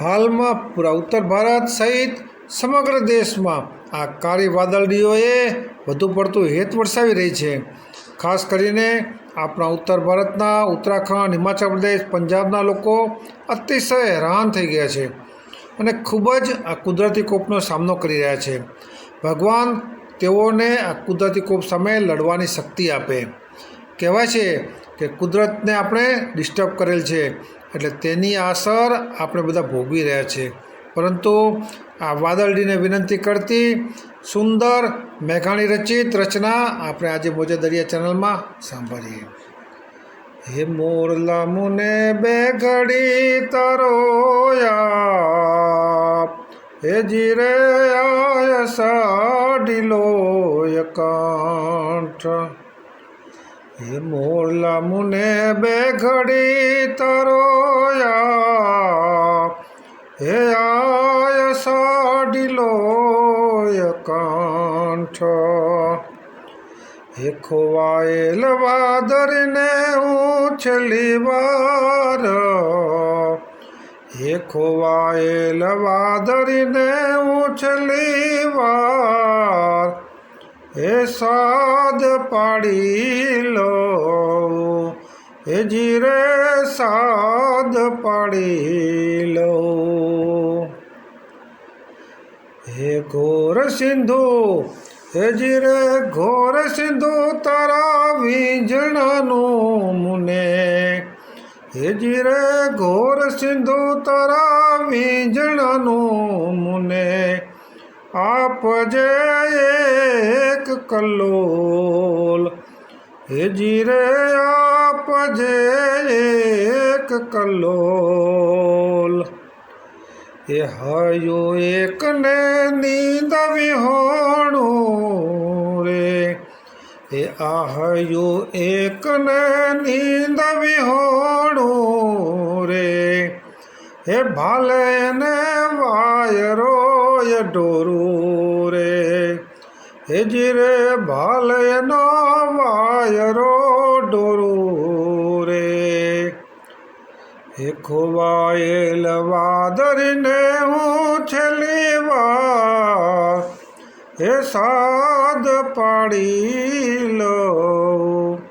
હાલમાં પૂરા ઉત્તર ભારત સહિત સમગ્ર દેશમાં આ કાળી વાદળડીઓએ વધુ પડતું હેત વરસાવી રહી છે. ખાસ કરીને આપણા ઉત્તર ભારતના, ઉત્તરાખંડ, હિમાચલ પ્રદેશ, પંજાબના લોકો અતિશય હેરાન થઈ ગયા છે અને ખૂબ જ આ કુદરતી કોપનો સામનો કરી રહ્યા છે. ભગવાન તેઓને આ કુદરતી કોપ સામે લડવાની શક્તિ આપે. કહેવાય છે કે કુદરતને આપણે ડિસ્ટર્બ કરેલ છે. એટલે તેની અસર આપણે બધા ભોગવી રહ્યા છે પરંતુ આ વાદળડીને વિનંતી કરતી સુંદર, મેઘાણી રચિત રચના આપણે આજે મોજે દરિયા ચેનલમાં સાંભળીએ. હે મોરલા મુને બે ઘડી તરોયા હે જીરે આય લોય એકાંઠ હે મોરલા મુને બે ઘડી તરોયા હે આય સાડીલો કંઠ. હે ખોવાયેલ વાદરને ઉછલી વાર. હે ખોવાયેલ વાદરને ઉછલી વાર. હે સાદ પાડી લો. હે જીરે સાદ પાડી લો. હે ઘોર સિંધુ, હે જીરે ઘોર સિંધુ, તારા વીંજણાનું મુને. હે જીરે ઘોર સિંધુ, તારા વીંજણાનું મુને. આપજે એક કલ્લોલ હે જીરે આપજે એક કલ્લોલ એ હયો એકને નીંદ વિહોણું રે, એ આહયો એકને નીંદ વિહોણું રે, હે ભાલે ને વાયરો ય ડોરું રે. હે જીરે ભાલે નો વાયરો ડોરું રે. હે ખોવાયેલ વાદળને હું છેલ્લી વાર. હે સાદ પાડી લો